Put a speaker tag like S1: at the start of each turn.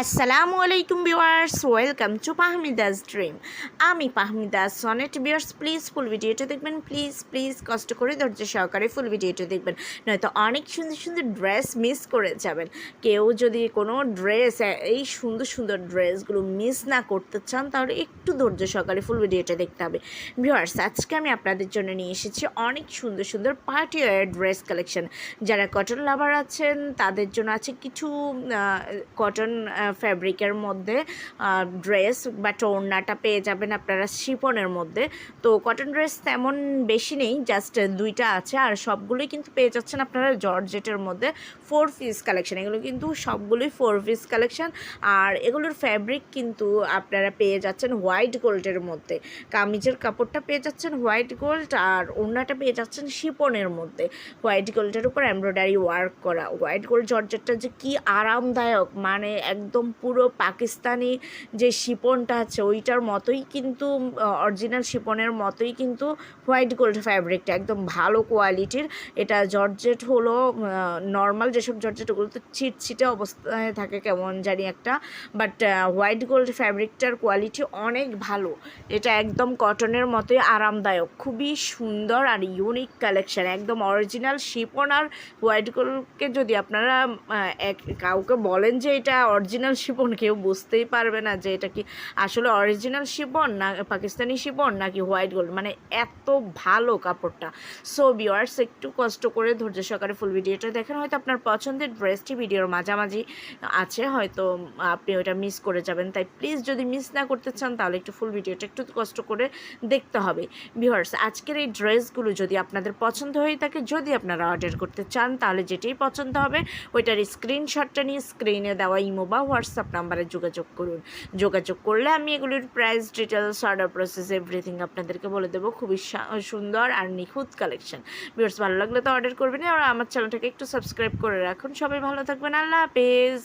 S1: আসসালামু আলাইকুম viewers, welcome to Pahmidas dream. আমি পাহমিদাস সনেট ভিউয়ার্স প্লিজ ফুল ভিডিওটা দেখবেন প্লিজ প্লিজ কষ্ট করে ধৈর্য সহকারে ফুল ভিডিওটা দেখবেন। নয়তো অনেক সুন্দর সুন্দর ড্রেস মিস করে যাবেন। কেউ যদি কোনো ড্রেস এই সুন্দর সুন্দর ড্রেসগুলো মিস না করতে চান, তাহলে একটু ধৈর্য সহকারে ফুল ভিডিওটা দেখতে হবে। ভিউয়ার্স, আজকে আমি আপনাদের জন্য নিয়ে এসেছি অনেক সুন্দর সুন্দর পার্টি ওয়ার ড্রেস কালেকশন যারা কটন লাভার আছেন, তাদের জন্য আছে কিছু কটন ফ্যাব্রিকের মধ্যে ড্রেস বা ওড়নাটা পেয়ে যাবেন আপনারা শিপনের মধ্যে। তো কটন ড্রেস তেমন বেশি নেই জাস্ট দুইটা আছে। আর সবগুলোই কিন্তু পেয়ে যাচ্ছেন আপনারা জর্জেটের মধ্যে ফোর পিস কালেকশান এগুলো কিন্তু সবগুলোই ফোর পিস কালেকশান আর এগুলোর ফ্যাব্রিক কিন্তু আপনারা পেয়ে যাচ্ছেন হোয়াইট গোল্ডের মধ্যে। কামিজের কাপড়টা পেয়ে যাচ্ছেন হোয়াইট গোল্ড আর ওড়নাটা পেয়ে যাচ্ছেন শিপনের মধ্যে। হোয়াইট গোল্ডের উপর এমব্রয়ডারি ওয়ার্ক করা। হোয়াইট গোল্ড জর্জেটটা যে কি আরামদায়ক মানে একদম পুরো পাকিস্তানি যে শিপনটা আছে, ওইটার মতোই কিন্তু অরিজিনাল শিপনের মতোই কিন্তু হোয়াইট গোল্ড ফ্যাব্রিকটা একদম ভালো কোয়ালিটির এটা জর্জেট হলো নর্মাল যেসব জর্জেট ওগুলো তো ছিটছিটে অবস্থায় থাকে কেমন জানি একটা বাট হোয়াইট গোল্ড ফ্যাব্রিকটার কোয়ালিটি অনেক ভালো। এটা একদম কটনের মতোই আরামদায়ক, খুবই সুন্দর আর ইউনিক কালেকশান একদম অরিজিনাল শিপন আর হোয়াইট গোল্ডকে যদি আপনারা এক, কাউকে বলেন যে এটা অরিজিনাল শিপন কেউ বুঝতেই পারবে না যে এটা কি আসলে অরিজিনাল শিবন না পাকিস্তানি শিবন নাকি হোয়াইট গোল্ড মানে এত ভালো কাপড়টা। সো ভিওয়ার্স একটু কষ্ট করে ধৈর্য সহকারে ফুল ভিডিওটা দেখেন। হয়তো আপনার পছন্দের ড্রেসটি ভিডিওর মাঝামাঝি আছে, হয়তো আপনি ওটা মিস করে যাবেন। তাই প্লিজ যদি মিস না করতে চান, তাহলে একটু ফুল ভিডিওটা একটু কষ্ট করে দেখতে হবে। ভিওয়ার্স আজকের এই ড্রেসগুলো যদি আপনাদের পছন্দ হয়ে থাকে, যদি আপনারা অর্ডার করতে চান, তাহলে যেটাই পছন্দ হবে, ওইটার স্ক্রিনশটটা নিয়ে স্ক্রিনে দেওয়া ইমো বা হোয়াটসঅ্যাপ নাম্বারে যোগাযোগ করুন। যোগাযোগ করলে আমি এগুলির price details order process everything আপনাদেরকে বলে দেবো। খুবই সুন্দর আর নিখুঁত কালেকশন ভিউর্স ভালো লাগলে তো অর্ডার করবেন আর আমার চ্যানেলটাকে একটু সাবস্ক্রাইব করে রাখুন। সবাই ভালো থাকবেন। আল্লাহ হাফেজ।